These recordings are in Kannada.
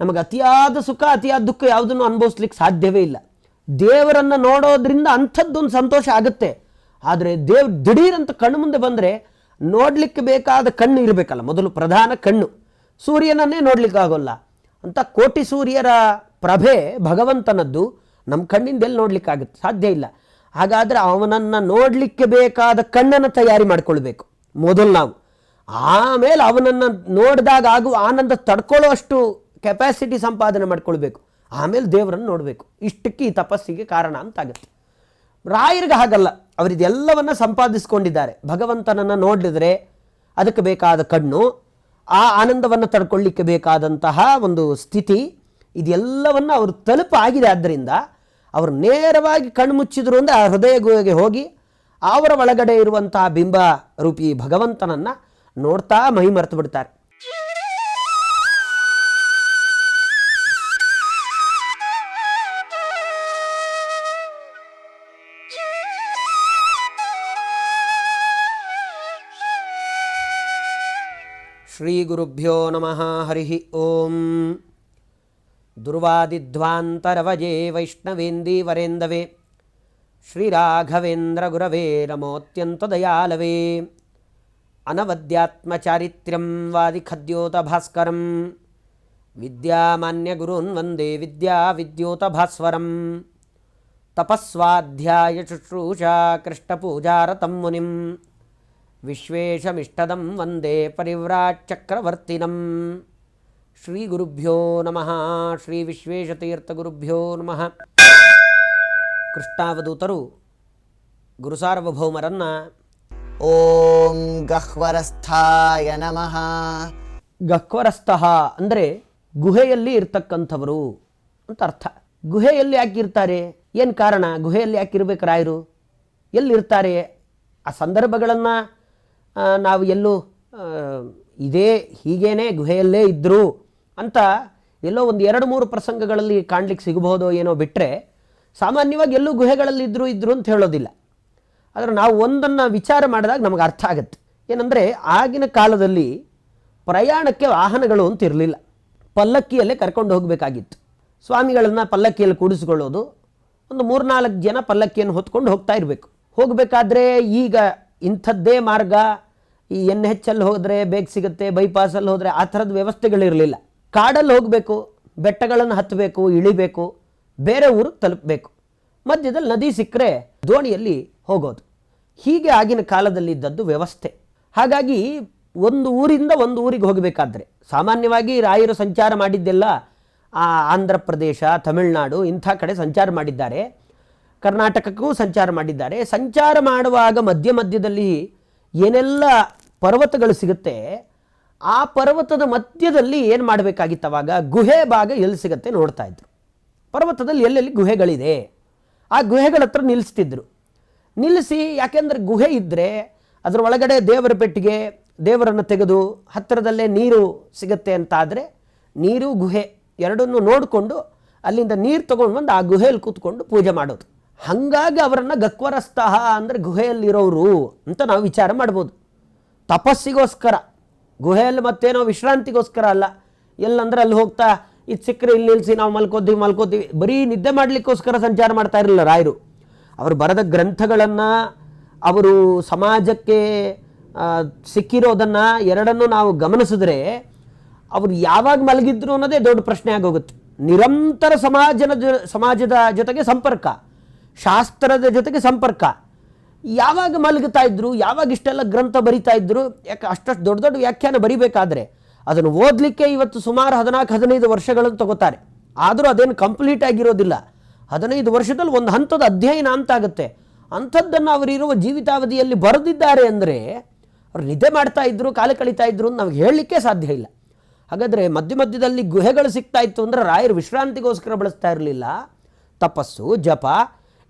ನಮಗೆ ಅತಿಯಾದ ಸುಖ, ಅತಿಯಾದ ದುಃಖ ಯಾವುದನ್ನು ಅನುಭವಿಸ್ಲಿಕ್ಕೆ ಸಾಧ್ಯವೇ ಇಲ್ಲ. ದೇವರನ್ನು ನೋಡೋದ್ರಿಂದ ಅಂಥದ್ದೊಂದು ಸಂತೋಷ ಆಗುತ್ತೆ. ಆದರೆ ದೇವ್ ದಿಢೀರಂತ ಕಣ್ಣು ಮುಂದೆ ಬಂದರೆ ನೋಡಲಿಕ್ಕೆ ಬೇಕಾದ ಕಣ್ಣು ಇರಬೇಕಲ್ಲ, ಮೊದಲು ಪ್ರಧಾನ ಕಣ್ಣು. ಸೂರ್ಯನನ್ನೇ ನೋಡ್ಲಿಕ್ಕೆ ಆಗೋಲ್ಲ ಅಂತ ಕೋಟಿ ಸೂರ್ಯರ ಪ್ರಭೆ ಭಗವಂತನದ್ದು ನಮ್ಮ ಕಣ್ಣಿಂದ ಎಲ್ಲಿ ನೋಡಲಿಕ್ಕಾಗುತ್ತೆ? ಸಾಧ್ಯ ಇಲ್ಲ. ಹಾಗಾದರೆ ಅವನನ್ನು ನೋಡಲಿಕ್ಕೆ ಬೇಕಾದ ಕಣ್ಣನ್ನು ತಯಾರಿ ಮಾಡಿಕೊಳ್ಬೇಕು, ಮೊದಲು ನಾವು. ಆಮೇಲೆ ಅವನನ್ನು ನೋಡಿದಾಗ ಆಗುವ ಆನಂದ ತಡ್ಕೊಳ್ಳೋಷ್ಟು ಕೆಪಾಸಿಟಿ ಸಂಪಾದನೆ ಮಾಡ್ಕೊಳ್ಬೇಕು. ಆಮೇಲೆ ದೇವರನ್ನು ನೋಡಬೇಕು. ಇಷ್ಟಕ್ಕೆ ಈ ತಪಸ್ಸಿಗೆ ಕಾರಣ ಅಂತಾಗುತ್ತೆ. ರಾಯರಿಗೆ ಹಾಗಲ್ಲ. ಅವರಿದೆಲ್ಲವನ್ನು ಸಂಪಾದಿಸ್ಕೊಂಡಿದ್ದಾರೆ. ಭಗವಂತನನ್ನು ನೋಡಿದರೆ ಅದಕ್ಕೆ ಬೇಕಾದ ಕಣ್ಣು, ಆ ಆನಂದವನ್ನು ತಡ್ಕೊಳ್ಳಿಕ್ಕೆ ಬೇಕಾದಂತಹ ಒಂದು ಸ್ಥಿತಿ, ಇದೆಲ್ಲವನ್ನು ಅವರು ತಲುಪಾಗಿದೆ ಆದ್ದರಿಂದ ಅವರು ನೇರವಾಗಿ ಕಣ್ಣು ಮುಚ್ಚಿದ್ರು ಅಂದರೆ ಆ ಹೃದಯ ಗುಹೆಗೆ ಹೋಗಿ ಅವರ ಒಳಗಡೆ ಇರುವಂತಹ ಬಿಂಬ ರೂಪಿ ಭಗವಂತನನ್ನು ನೋಡ್ತಾ ಮೈ ಮರೆತು ಬಿಡ್ತಾರೆ. श्रीगुरुभ्यो नमः हरिः ॐ दुर्वादिध्वान्तरवजे वैष्णवेन्दीवरेन्दवे श्रीराघवेन्द्रगुरवे नमोऽत्यन्तदयालवे अनवद्यात्मचारित्र्यं वादिखद्योतभास्करं विद्यामान्यगुरून् वन्दे विद्याविद्योतभास्वरं तपस्वाध्यायशुश्रूषा कृष्णपूजारतं मुनिम् ವಿಶ್ವೇಶಮಿಷ್ಟದಂ ವಂದೇ ಪರಿವ್ರಾಚಕ್ರವರ್ತಿನಂ ಶ್ರೀ ಗುರುಭ್ಯೋ ನಮಃ. ಶ್ರೀ ವಿಶ್ವೇಶತೀರ್ಥಗುರುಭ್ಯೋ ನಮಃ. ಕೃಷ್ಣಾವಧೂತರು ಗುರುಸಾರ್ವಭೌಮರನ್ನು ಓಂ ಗಹ್ವರಸ್ಥಾಯ ನಮಃ. ಗಹ್ವರಸ್ಥಃ ಅಂದರೆ ಗುಹೆಯಲ್ಲಿ ಇರ್ತಕ್ಕಂಥವರು ಅಂತ ಅರ್ಥ. ಗುಹೆಯಲ್ಲಿ ಯಾಕೆ ಇರ್ತಾರೆ? ಏನು ಕಾರಣ? ಗುಹೆಯಲ್ಲಿ ಯಾಕೆ ಇರ್ಬೇಕು ರಾಯರು? ಎಲ್ಲಿರ್ತಾರೆ? ಆ ಸಂದರ್ಭಗಳನ್ನು ನಾವು ಎಲ್ಲೂ ಇದೇ ಹೀಗೇನೆ ಗುಹೆಯಲ್ಲೇ ಇದ್ದರು ಅಂತ ಎಲ್ಲೋ ಒಂದು ಎರಡು ಮೂರು ಪ್ರಸಂಗಗಳಲ್ಲಿ ಕಾಣ್ಲಿಕ್ಕೆ ಸಿಗಬಹುದೋ ಏನೋ ಬಿಟ್ಟರೆ ಸಾಮಾನ್ಯವಾಗಿ ಎಲ್ಲೂ ಗುಹೆಗಳಲ್ಲಿ ಇದ್ದರು ಇದ್ದರು ಅಂತ ಹೇಳೋದಿಲ್ಲ. ಆದರೆ ನಾವು ಒಂದನ್ನು ವಿಚಾರ ಮಾಡಿದಾಗ ನಮಗೆ ಅರ್ಥ ಆಗುತ್ತೆ. ಏನಂದರೆ ಆಗಿನ ಕಾಲದಲ್ಲಿ ಪ್ರಯಾಣಕ್ಕೆ ವಾಹನಗಳು ಅಂತ ಇರಲಿಲ್ಲ. ಪಲ್ಲಕ್ಕಿಯಲ್ಲೇ ಕರ್ಕೊಂಡು ಹೋಗಬೇಕಾಗಿತ್ತು. ಸ್ವಾಮಿಗಳನ್ನು ಪಲ್ಲಕ್ಕಿಯಲ್ಲಿ ಕೂಡಿಸ್ಕೊಳ್ಳೋದು, ಒಂದು ಮೂರ್ನಾಲ್ಕು ಜನ ಪಲ್ಲಕ್ಕಿಯನ್ನು ಹೊತ್ಕೊಂಡು ಹೋಗ್ತಾ ಇರಬೇಕು. ಹೋಗಬೇಕಾದ್ರೆ ಈಗ ಇಂಥದ್ದೇ ಮಾರ್ಗ ಈ ಎನ್ ಹೆಚ್ ಅಲ್ಲಿ ಹೋದರೆ ಬೇಗ ಸಿಗುತ್ತೆ ಬೈಪಾಸಲ್ಲಿ ಹೋದರೆ ಆ ಥರದ ವ್ಯವಸ್ಥೆಗಳಿರಲಿಲ್ಲ. ಕಾಡಲ್ಲಿ ಹೋಗಬೇಕು, ಬೆಟ್ಟಗಳನ್ನು ಹತ್ತಬೇಕು, ಇಳಿಬೇಕು, ಬೇರೆ ಊರು ತಲುಪಬೇಕು. ಮಧ್ಯದಲ್ಲಿ ನದಿ ಸಿಕ್ಕರೆ ದೋಣಿಯಲ್ಲಿ ಹೋಗೋದು. ಹೀಗೆ ಆಗಿನ ಕಾಲದಲ್ಲಿ ಇದ್ದದ್ದು ವ್ಯವಸ್ಥೆ. ಹಾಗಾಗಿ ಒಂದು ಊರಿಂದ ಒಂದು ಊರಿಗೆ ಹೋಗಬೇಕಾದ್ರೆ, ಸಾಮಾನ್ಯವಾಗಿ ರಾಯರು ಸಂಚಾರ ಮಾಡಿದ್ದೆಲ್ಲ ಆಂಧ್ರ ಪ್ರದೇಶ, ತಮಿಳುನಾಡು ಇಂಥ ಕಡೆ ಸಂಚಾರ ಮಾಡಿದ್ದಾರೆ. ಕರ್ನಾಟಕಕ್ಕೂ ಸಂಚಾರ ಮಾಡಿದ್ದಾರೆ. ಸಂಚಾರ ಮಾಡುವಾಗ ಮಧ್ಯ ಮಧ್ಯದಲ್ಲಿ ಏನೆಲ್ಲ ಪರ್ವತಗಳು ಸಿಗುತ್ತೆ, ಆ ಪರ್ವತದ ಮಧ್ಯದಲ್ಲಿ ಏನು ಮಾಡಬೇಕಾಗಿತ್ತು ಅವಾಗ? ಗುಹೆ ಭಾಗ ಎಲ್ಲಿ ಸಿಗುತ್ತೆ ನೋಡ್ತಾ ಇದ್ರು. ಪರ್ವತದಲ್ಲಿ ಎಲ್ಲೆಲ್ಲಿ ಗುಹೆಗಳಿದೆ? ಆ ಗುಹೆಗಳ ಹತ್ರ ನಿಲ್ಲಿಸ್ತಿದ್ರು. ನಿಲ್ಲಿಸಿ, ಯಾಕೆಂದರೆ ಗುಹೆ ಇದ್ದರೆ ಅದರ ಒಳಗಡೆ ದೇವರ ಪೆಟ್ಟಿಗೆ, ದೇವರನ್ನು ತೆಗೆದು ಹತ್ತಿರದಲ್ಲೇ ನೀರು ಸಿಗುತ್ತೆ ಅಂತಾದರೆ, ನೀರು, ಗುಹೆ ಎರಡನ್ನೂ ನೋಡಿಕೊಂಡು ಅಲ್ಲಿಂದ ನೀರು ತೊಗೊಂಡು ಬಂದು ಆ ಗುಹೆಯಲ್ಲಿ ಕೂತ್ಕೊಂಡು ಪೂಜೆ ಮಾಡೋದು. ಹಾಗಾಗಿ ಅವರನ್ನು ಗಕ್ವರಸ್ತಃ ಅಂದರೆ ಗುಹೆಯಲ್ಲಿರೋರು ಅಂತ ನಾವು ವಿಚಾರ ಮಾಡ್ಬೋದು. ತಪಸ್ಸಿಗೋಸ್ಕರ, ಗುಹೆಯಲ್ಲಿ ಮತ್ತೇನೋ ವಿಶ್ರಾಂತಿಗೋಸ್ಕರ ಅಲ್ಲ. ಎಲ್ಲಂದ್ರೆ ಅಲ್ಲಿ ಹೋಗ್ತಾ, ಇದು ಸಿಕ್ಕರೆ ಇಲ್ಲಿ ನಿಲ್ಲಿಸಿ ನಾವು ಮಲ್ಕೋತೀವಿ ಮಲ್ಕೋತೀವಿ. ಬರೀ ನಿದ್ದೆ ಮಾಡಲಿಕ್ಕೋಸ್ಕರ ಸಂಚಾರ ಮಾಡ್ತಾ ಇರಲಿಲ್ಲ ರಾಯರು. ಅವರು ಬರೆದ ಗ್ರಂಥಗಳನ್ನು, ಅವರು ಸಮಾಜಕ್ಕೆ ಸಿಕ್ಕಿರೋದನ್ನು ಎರಡನ್ನೂ ನಾವು ಗಮನಿಸಿದ್ರೆ ಅವರು ಯಾವಾಗ ಮಲಗಿದ್ರು ಅನ್ನೋದೇ ದೊಡ್ಡ ಪ್ರಶ್ನೆ ಆಗೋಗುತ್ತೆ. ನಿರಂತರ ಸಮಾಜನ ಸಮಾಜದ ಜೊತೆಗೆ ಸಂಪರ್ಕ. ಶಾಸ್ತ್ರದ ಜೊತೆಗೆ ಸಂಪರ್ಕ. ಯಾವಾಗ ಮಲಗುತ್ತಾ ಇದ್ರು, ಯಾವಾಗ ಇಷ್ಟೆಲ್ಲ ಗ್ರಂಥ ಬರಿತಾ ಇದ್ರು, ಯಾಕೆ ಅಷ್ಟಷ್ಟು ದೊಡ್ಡ ದೊಡ್ಡ ವ್ಯಾಖ್ಯಾನ ಬರಿಬೇಕಾದ್ರೆ ಅದನ್ನು ಓದಲಿಕ್ಕೆ ಇವತ್ತು ಸುಮಾರು ಹದಿನಾಲ್ಕು, ಹದಿನೈದು ವರ್ಷಗಳನ್ನು ತಗೋತಾರೆ. ಆದರೂ ಅದೇನು ಕಂಪ್ಲೀಟ್ ಆಗಿರೋದಿಲ್ಲ. ಹದಿನೈದು ವರ್ಷದಲ್ಲಿ ಒಂದು ಹಂತದ ಅಧ್ಯಯನ ಅಂತ ಆಗುತ್ತೆ ಅಂಥದ್ದನ್ನು ಅವರಿರುವ ಜೀವಿತಾವಧಿಯಲ್ಲಿ ಬರೆದಿದ್ದಾರೆ ಅಂದರೆ ಅವ್ರು ನಿದ್ದೆ ಮಾಡ್ತಾ ಇದ್ರು, ಕಾಲ ಕಳೀತಾ ಇದ್ರು ಅಂತ ನಮಗೆ ಹೇಳಲಿಕ್ಕೆ ಸಾಧ್ಯ ಇಲ್ಲ. ಹಾಗಾದರೆ ಮಧ್ಯ ಮಧ್ಯದಲ್ಲಿ ಗುಹೆಗಳು ಸಿಗ್ತಾ ಇತ್ತು ಅಂದರೆ ರಾಯರು ವಿಶ್ರಾಂತಿಗೋಸ್ಕರ ಬಳಸ್ತಾ ಇರಲಿಲ್ಲ. ತಪಸ್ಸು, ಜಪ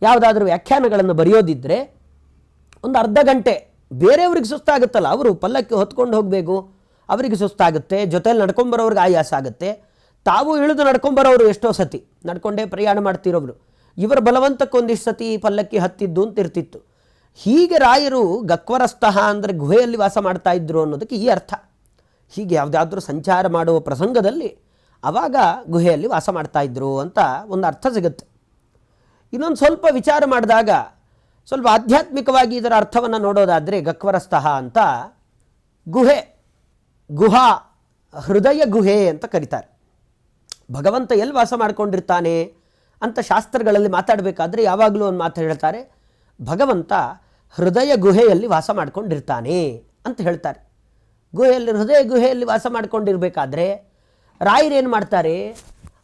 ಯಾವುದಾದ್ರೂ ವ್ಯಾಖ್ಯಾನಗಳನ್ನು ಬರೆಯೋದಿದ್ದರೆ ಒಂದು ಅರ್ಧ ಗಂಟೆ ಬೇರೆಯವ್ರಿಗೆ ಸುಸ್ತಾಗುತ್ತಲ್ಲ, ಅವರು ಪಲ್ಲಕ್ಕಿ ಹೊತ್ಕೊಂಡು ಹೋಗಬೇಕು, ಅವರಿಗೆ ಸುಸ್ತಾಗುತ್ತೆ ಜೊತೆಯಲ್ಲಿ ನಡ್ಕೊಂಬರೋರಿಗೆ ಆಯಾಸ ಆಗುತ್ತೆ. ತಾವು ಇಳಿದು ನಡ್ಕೊಂಬರೋರು ಎಷ್ಟೋ ಸತಿ, ನಡ್ಕೊಂಡೇ ಪ್ರಯಾಣ ಮಾಡ್ತಿರೋರು ಇವರ ಬಲವಂತಕ್ಕೊಂದಿಷ್ಟು ಸತಿ ಪಲ್ಲಕ್ಕಿ ಹತ್ತಿದ್ದು ಅಂತ ಇರ್ತಿತ್ತು. ಹೀಗೆ ರಾಯರು ಗಕ್ವರಸ್ತಃ ಅಂದರೆ ಗುಹೆಯಲ್ಲಿ ವಾಸ ಮಾಡ್ತಾ ಇದ್ರು ಅನ್ನೋದಕ್ಕೆ ಈ ಅರ್ಥ. ಹೀಗೆ ಯಾವುದಾದ್ರೂ ಸಂಚಾರ ಮಾಡುವ ಪ್ರಸಂಗದಲ್ಲಿ ಆವಾಗ ಗುಹೆಯಲ್ಲಿ ವಾಸ ಮಾಡ್ತಾ ಇದ್ರು ಅಂತ ಒಂದು ಅರ್ಥ ಸಿಗುತ್ತೆ. ಇನ್ನೊಂದು ಸ್ವಲ್ಪ ವಿಚಾರ ಮಾಡಿದಾಗ ಸ್ವಲ್ಪ ಆಧ್ಯಾತ್ಮಿಕವಾಗಿ ಇದರ ಅರ್ಥವನ್ನು ನೋಡೋದಾದರೆ ಗಕ್ವರಸ್ಥಃ ಅಂತ ಗುಹೆ, ಗುಹಾ, ಹೃದಯ ಗುಹೆ ಅಂತ ಕರೀತಾರೆ. ಭಗವಂತ ಎಲ್ಲಿ ವಾಸ ಮಾಡ್ಕೊಂಡಿರ್ತಾನೆ ಅಂತ ಶಾಸ್ತ್ರಗಳಲ್ಲಿ ಮಾತಾಡಬೇಕಾದ್ರೆ ಯಾವಾಗಲೂ ಒಂದು ಮಾತು ಹೇಳ್ತಾರೆ, ಭಗವಂತ ಹೃದಯ ಗುಹೆಯಲ್ಲಿ ವಾಸ ಮಾಡ್ಕೊಂಡಿರ್ತಾನೆ ಅಂತ ಹೇಳ್ತಾರೆ. ಗುಹೆಯಲ್ಲಿ, ಹೃದಯ ಗುಹೆಯಲ್ಲಿ ವಾಸ ಮಾಡಿಕೊಂಡಿರಬೇಕಾದ್ರೆ ರಾಯರೇನು ಮಾಡ್ತಾರೆ?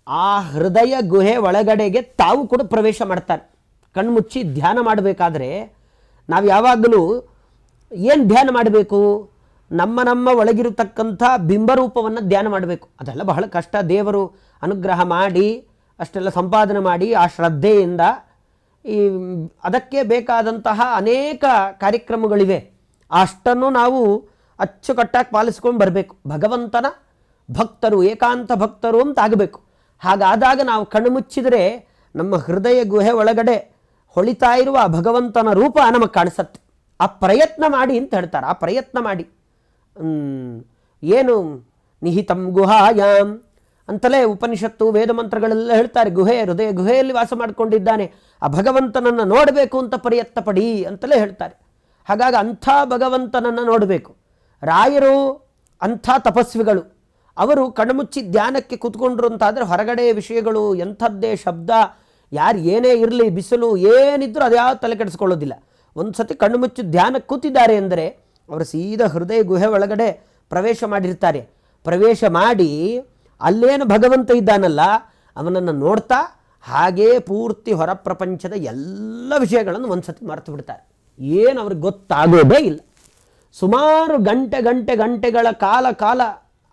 ಆ ಹೃದಯ ಗುಹೆ ಒಳಗಡೆಗೆ ತಾವು ಕೂಡ ಪ್ರವೇಶ ಮಾಡ್ತಾರೆ. ಕಣ್ಮುಚ್ಚಿ ಧ್ಯಾನ ಮಾಡಬೇಕಾದ್ರೆ ನಾವು ಯಾವಾಗಲೂ ಏನು ಧ್ಯಾನ ಮಾಡಬೇಕು? ನಮ್ಮ ನಮ್ಮ ಒಳಗಿರತಕ್ಕಂಥ ಬಿಂಬರೂಪವನ್ನು ಧ್ಯಾನ ಮಾಡಬೇಕು. ಅದೆಲ್ಲ ಬಹಳ ಕಷ್ಟ. ದೇವರು ಅನುಗ್ರಹ ಮಾಡಿ, ಅಷ್ಟೆಲ್ಲ ಸಂಪಾದನೆ ಮಾಡಿ, ಆ ಶ್ರದ್ಧೆಯಿಂದ ಈ ಅದಕ್ಕೆ ಬೇಕಾದಂತಹ ಅನೇಕ ಕಾರ್ಯಕ್ರಮಗಳಿವೆ. ಅಷ್ಟನ್ನು ನಾವು ಅಚ್ಚುಕಟ್ಟಾಗಿ ಪಾಲಿಸ್ಕೊಂಡು ಬರಬೇಕು. ಭಗವಂತನ ಭಕ್ತರು, ಏಕಾಂತ ಭಕ್ತರು ಅಂತ ಆಗಬೇಕು. ಹಾಗಾದಾಗ ನಾವು ಕಣ್ಣು ಮುಚ್ಚಿದರೆ ನಮ್ಮ ಹೃದಯ ಗುಹೆ ಒಳಗಡೆ ಹೊಳಿತಾ ಇರುವ ಭಗವಂತನ ರೂಪ ನಮಗೆ ಕಾಣಿಸತ್ತೆ. ಆ ಪ್ರಯತ್ನ ಮಾಡಿ ಅಂತ ಹೇಳ್ತಾರೆ. ಆ ಪ್ರಯತ್ನ ಮಾಡಿ. ಏನು ನಿಹಿತಂ ಗುಹಾಯಾಮ್ ಅಂತಲೇ ಉಪನಿಷತ್ತು, ವೇದ ಮಂತ್ರಗಳೆಲ್ಲ ಹೇಳ್ತಾರೆ. ಗುಹೆ, ಹೃದಯ ಗುಹೆಯಲ್ಲಿ ವಾಸ ಮಾಡಿಕೊಂಡಿದ್ದಾನೆ. ಆ ಭಗವಂತನನ್ನು ನೋಡಬೇಕು ಅಂತ ಪ್ರಯತ್ನ ಪಡಿ ಅಂತಲೇ ಹೇಳ್ತಾರೆ. ಹಾಗಾಗಿ ಅಂಥ ಭಗವಂತನನ್ನು ನೋಡಬೇಕು. ರಾಯರು ಅಂಥ ತಪಸ್ವಿಗಳು. ಅವರು ಕಣ್ಮುಚ್ಚಿ ಧ್ಯಾನಕ್ಕೆ ಕೂತ್ಕೊಂಡ್ರು ಅಂತಾದರೆ ಹೊರಗಡೆ ವಿಷಯಗಳು ಎಂಥದ್ದೇ ಶಬ್ದ, ಯಾರು ಏನೇ ಇರಲಿ, ಬಿಸಿಲು ಏನಿದ್ರೂ ಅದ್ಯಾವ ತಲೆ ಕೆಡಿಸ್ಕೊಳ್ಳೋದಿಲ್ಲ. ಒಂದು ಸತಿ ಕಣ್ಮುಚ್ಚಿ ಧ್ಯಾನಕ್ಕೆ ಕೂತಿದ್ದಾರೆ ಅಂದರೆ ಅವರು ಸೀದಾ ಹೃದಯ ಗುಹೆ ಒಳಗಡೆ ಪ್ರವೇಶ ಮಾಡಿರ್ತಾರೆ. ಪ್ರವೇಶ ಮಾಡಿ ಅಲ್ಲೇನು ಭಗವಂತ ಇದ್ದಾನಲ್ಲ, ಅವನನ್ನು ನೋಡ್ತಾ ಹಾಗೇ ಪೂರ್ತಿ ಹೊರ ಪ್ರಪಂಚದ ಎಲ್ಲ ವಿಷಯಗಳನ್ನು ಒಂದು ಸತಿ ಮರೆತು ಬಿಡ್ತಾರೆ. ಏನು ಅವ್ರಿಗೆ ಗೊತ್ತಾಗೋದೇ ಇಲ್ಲ. ಸುಮಾರು ಗಂಟೆ ಗಂಟೆ ಗಂಟೆಗಳ ಕಾಲ ಕಾಲ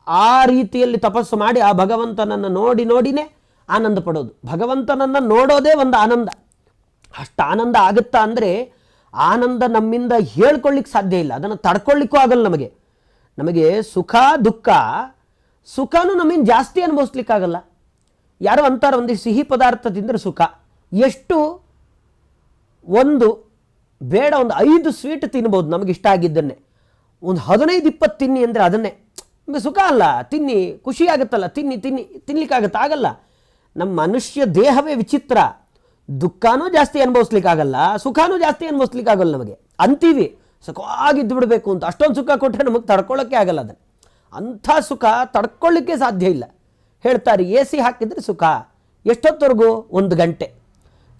ಆ ರೀತಿಯಲ್ಲಿ ತಪಸ್ಸು ಮಾಡಿ ಆ ಭಗವಂತನನ್ನು ನೋಡಿ ನೋಡಿನೇ ಆನಂದ ಪಡೋದು. ಭಗವಂತನನ್ನು ನೋಡೋದೇ ಒಂದು ಆನಂದ. ಅಷ್ಟು ಆನಂದ ಆಗುತ್ತಾ ಅಂದರೆ ಆನಂದ ನಮ್ಮಿಂದ ಹೇಳ್ಕೊಳ್ಳಿಕ್ಕೆ ಸಾಧ್ಯ ಇಲ್ಲ. ಅದನ್ನು ತಡ್ಕೊಳ್ಳಿಕ್ಕೂ ಆಗಲ್ಲ ನಮಗೆ. ನಮಗೆ ಸುಖ, ದುಃಖ, ಸುಖನೂ ನಮ್ಮಿಂದ ಜಾಸ್ತಿ ಅನುಭವಿಸ್ಲಿಕ್ಕಾಗಲ್ಲ. ಯಾರೋ ಅಂತಾರೆ ಒಂದು ಸಿಹಿ ಪದಾರ್ಥ ತಿಂದರೆ ಸುಖ. ಎಷ್ಟು ಒಂದು ಬೇಡ, ಒಂದು ಐದು ಸ್ವೀಟ್ ತಿನ್ಬೋದು ನಮಗೆ ಇಷ್ಟ ಆಗಿದ್ದನ್ನೇ. ಒಂದು ಹದಿನೈದು, ಇಪ್ಪತ್ತು ತಿನ್ನಿ ಅಂದರೆ ಅದನ್ನೇ. ಸುಖ ಅಲ್ಲ. ತಿನ್ನಿ ಖುಷಿ ಆಗುತ್ತಲ್ಲ ತಿನ್ನಿ ತಿನ್ನಿ, ತಿನ್ಲಿಕ್ಕಾಗತ್ತೆ? ಆಗಲ್ಲ. ನಮ್ಮ ಮನುಷ್ಯ ದೇಹವೇ ವಿಚಿತ್ರ. ದುಃಖನೂ ಜಾಸ್ತಿ ಅನುಭವಿಸ್ಲಿಕ್ಕಾಗಲ್ಲ. ಸುಖನೂ ಜಾಸ್ತಿ ಅನುಭವಿಸ್ಲಿಕ್ಕಾಗಲ್ಲ ನಮಗೆ. ಅಂತೀವಿ. ಸುಖವಾಗಿದ್ದು ಬಿಡಬೇಕು ಅಂತ. ಅಷ್ಟೊಂದು ಸುಖ ಕೊಟ್ಟರೆ ನಮಗೆ ತಡ್ಕೊಳ್ಳೋಕ್ಕೆ ಆಗಲ್ಲ ಅದನ್ನು. ಅಂಥ ಸುಖ ತಡ್ಕೊಳ್ಳಿಕ್ಕೆ ಸಾಧ್ಯ ಇಲ್ಲ. ಹೇಳ್ತಾರೆ ಎ ಸಿ ಹಾಕಿದರೆ ಸುಖ. ಎಷ್ಟೊತ್ತವರೆಗೂ? ಒಂದು ಗಂಟೆ.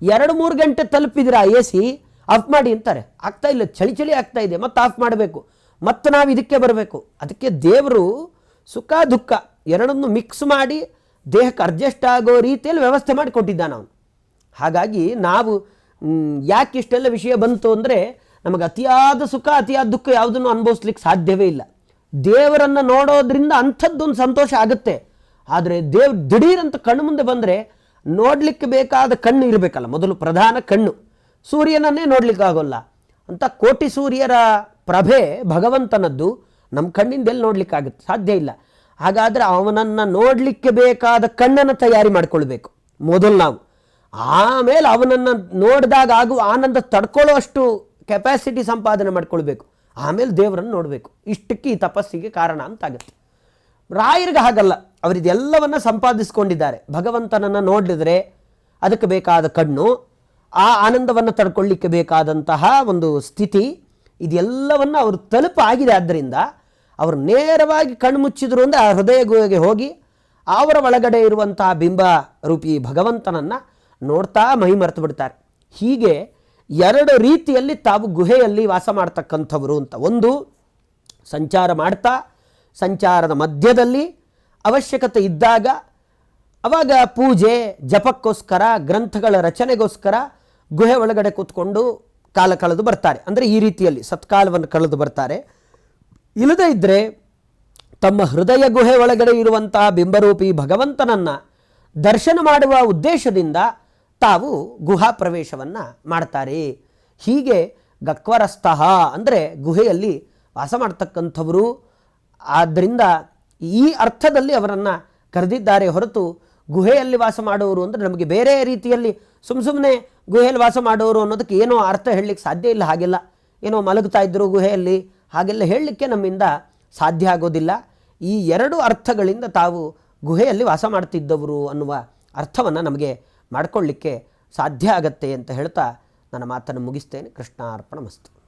ಎರಡು, ಮೂರು ಗಂಟೆ ತಲುಪಿದ್ರೆ ಆ ಎ ಸಿ ಆಫ್ ಮಾಡಿ ಅಂತಾರೆ. ಆಗ್ತಾ ಇಲ್ಲ. ಚಳಿ ಚಳಿ ಆಗ್ತಾ ಇದೆ. ಮತ್ತೆ ಆಫ್ ಮಾಡಬೇಕು. ಮತ್ತೆ ನಾವು ಇದಕ್ಕೆ ಬರಬೇಕು. ಅದಕ್ಕೆ ದೇವರು ಸುಖ, ದುಃಖ ಎರಡನ್ನು ಮಿಕ್ಸ್ ಮಾಡಿ ದೇಹಕ್ಕೆ ಅಡ್ಜಸ್ಟ್ ಆಗೋ ರೀತಿಯಲ್ಲಿ ವ್ಯವಸ್ಥೆ ಮಾಡಿ ಕೊಟ್ಟಿದ್ದಾನೆ ಅವನು. ಹಾಗಾಗಿ ನಾವು ಯಾಕೆ ಇಷ್ಟೆಲ್ಲ ವಿಷಯ ಬಂತು ಅಂದರೆ ನಮಗೆ ಅತಿಯಾದ ಸುಖ, ಅತಿಯಾದ ದುಃಖ ಯಾವುದನ್ನು ಅನುಭವಿಸ್ಲಿಕ್ಕೆ ಸಾಧ್ಯವೇ ಇಲ್ಲ. ದೇವರನ್ನು ನೋಡೋದ್ರಿಂದ ಅಂಥದ್ದೊಂದು ಸಂತೋಷ ಆಗುತ್ತೆ. ಆದರೆ ದೇವ್ ದಿಢೀರಂತ ಕಣ್ಣು ಮುಂದೆ ಬಂದರೆ ನೋಡಲಿಕ್ಕೆ ಬೇಕಾದ ಕಣ್ಣು ಇರಬೇಕಲ್ಲ, ಮೊದಲು ಪ್ರಧಾನ ಕಣ್ಣು. ಸೂರ್ಯನನ್ನೇ ನೋಡಲಿಕ್ಕಾಗೋಲ್ಲ. ಅಂತ ಕೋಟಿ ಸೂರ್ಯರ ಪ್ರಭೆ ಭಗವಂತನದ್ದು ನಮ್ಮ ಕಣ್ಣಿಂದ ಎಲ್ಲಿ ನೋಡ್ಲಿಕ್ಕಾಗುತ್ತೆ ಸಾಧ್ಯ ಇಲ್ಲ. ಹಾಗಾದರೆ ಅವನನ್ನು ನೋಡಲಿಕ್ಕೆ ಬೇಕಾದ ಕಣ್ಣನ್ನು ತಯಾರಿ ಮಾಡಿಕೊಳ್ಬೇಕು. ಮೊದಲು ನಾವು. ಆಮೇಲೆ ಅವನನ್ನು ನೋಡಿದಾಗ ಆಗುವ ಆನಂದ ತಡ್ಕೊಳ್ಳುವಷ್ಟು ಕೆಪಾಸಿಟಿ ಸಂಪಾದನೆ ಮಾಡ್ಕೊಳ್ಬೇಕು. ಆಮೇಲೆ ದೇವರನ್ನು ನೋಡಬೇಕು. ಇಷ್ಟಕ್ಕೆ ಈ ತಪಸ್ಸಿಗೆ ಕಾರಣ ಅಂತಾಗುತ್ತೆ. ರಾಯರಿಗೆ ಹಾಗಲ್ಲ. ಅವರಿದೆಲ್ಲವನ್ನ ಸಂಪಾದಿಸ್ಕೊಂಡಿದ್ದಾರೆ. ಭಗವಂತನನ್ನು ನೋಡಿದರೆ ಅದಕ್ಕೆ ಬೇಕಾದ ಕಣ್ಣು, ಆ ಆನಂದವನ್ನು ತಡ್ಕೊಳ್ಳಿಕ್ಕೆ ಬೇಕಾದಂತಹ ಒಂದು ಸ್ಥಿತಿ ಇದೆಲ್ಲವನ್ನು ಅವರು ತಲುಪಾಗಿದೆ ಆದ್ದರಿಂದ ಅವರು ನೇರವಾಗಿ ಕಣ್ಣು ಮುಚ್ಚಿದ್ರು ಅಂದರೆ ಆ ಹೃದಯ ಗುಹೆಗೆ ಹೋಗಿ ಅವರ ಒಳಗಡೆ ಇರುವಂತಹ ಬಿಂಬ ರೂಪಿ ಭಗವಂತನನ್ನು ನೋಡ್ತಾ ಮೈ ಮರೆತು ಬಿಡ್ತಾರೆ. ಹೀಗೆ ಎರಡು ರೀತಿಯಲ್ಲಿ ತಾವು ಗುಹೆಯಲ್ಲಿ ವಾಸ ಮಾಡ್ತಕ್ಕಂಥವರು ಅಂತ. ಒಂದು, ಸಂಚಾರ ಮಾಡ್ತಾ, ಸಂಚಾರದ ಮಧ್ಯದಲ್ಲಿ ಅವಶ್ಯಕತೆ ಇದ್ದಾಗ ಅವಾಗ ಪೂಜೆ, ಜಪಕ್ಕೋಸ್ಕರ, ಗ್ರಂಥಗಳ ರಚನೆಗೋಸ್ಕರ ಗುಹೆ ಒಳಗಡೆ ಕೂತ್ಕೊಂಡು ಕಾಲ ಕಳೆದು ಬರ್ತಾರೆ. ಅಂದರೆ ಈ ರೀತಿಯಲ್ಲಿ ಸತ್ಕಾಲವನ್ನು ಕಳೆದು ಬರ್ತಾರೆ. ಇಲ್ಲದೇ ಇದ್ದರೆ ತಮ್ಮ ಹೃದಯ ಗುಹೆ ಒಳಗಡೆ ಇರುವಂತಹ ಬಿಂಬರೂಪಿ ಭಗವಂತನನ್ನು ದರ್ಶನ ಮಾಡುವ ಉದ್ದೇಶದಿಂದ ತಾವು ಗುಹಾ ಪ್ರವೇಶವನ್ನು ಮಾಡ್ತಾರೆ. ಹೀಗೆ ಗಕ್ವರಸ್ತಃ ಅಂದರೆ ಗುಹೆಯಲ್ಲಿ ವಾಸ ಮಾಡ್ತಕ್ಕಂಥವರು. ಆದ್ದರಿಂದ ಈ ಅರ್ಥದಲ್ಲಿ ಅವರನ್ನು ಕರೆದಿದ್ದಾರೆ ಹೊರತು ಗುಹೆಯಲ್ಲಿ ವಾಸ ಮಾಡೋರು ಅಂದರೆ ನಮಗೆ ಬೇರೆ ರೀತಿಯಲ್ಲಿ ಸುಮ್ಮ ಸುಮ್ಮನೆ ಗುಹೆಯಲ್ಲಿ ವಾಸ ಮಾಡೋರು ಅನ್ನೋದಕ್ಕೆ ಏನೋ ಅರ್ಥ ಹೇಳಲಿಕ್ಕೆ ಸಾಧ್ಯ ಇಲ್ಲ, ಹಾಗೆಲ್ಲ. ಏನೋ ಮಲಗ್ತಾ ಇದ್ದರು ಗುಹೆಯಲ್ಲಿ, ಹಾಗೆಲ್ಲ ಹೇಳಲಿಕ್ಕೆ ನಮ್ಮಿಂದ ಸಾಧ್ಯ ಆಗೋದಿಲ್ಲ. ಈ ಎರಡು ಅರ್ಥಗಳಿಂದ ತಾವು ಗುಹೆಯಲ್ಲಿ ವಾಸ ಮಾಡ್ತಿದ್ದವರು ಅನ್ನುವ ಅರ್ಥವನ್ನು ನಮಗೆ ಮಾಡಿಕೊಳ್ಳಿಕ್ಕೆ ಸಾಧ್ಯ ಆಗತ್ತೆ ಅಂತ ಹೇಳ್ತಾ ನನ್ನ ಮಾತನ್ನು ಮುಗಿಸ್ತೇನೆ. ಕೃಷ್ಣಾರ್ಪಣ ಮಸ್ತು.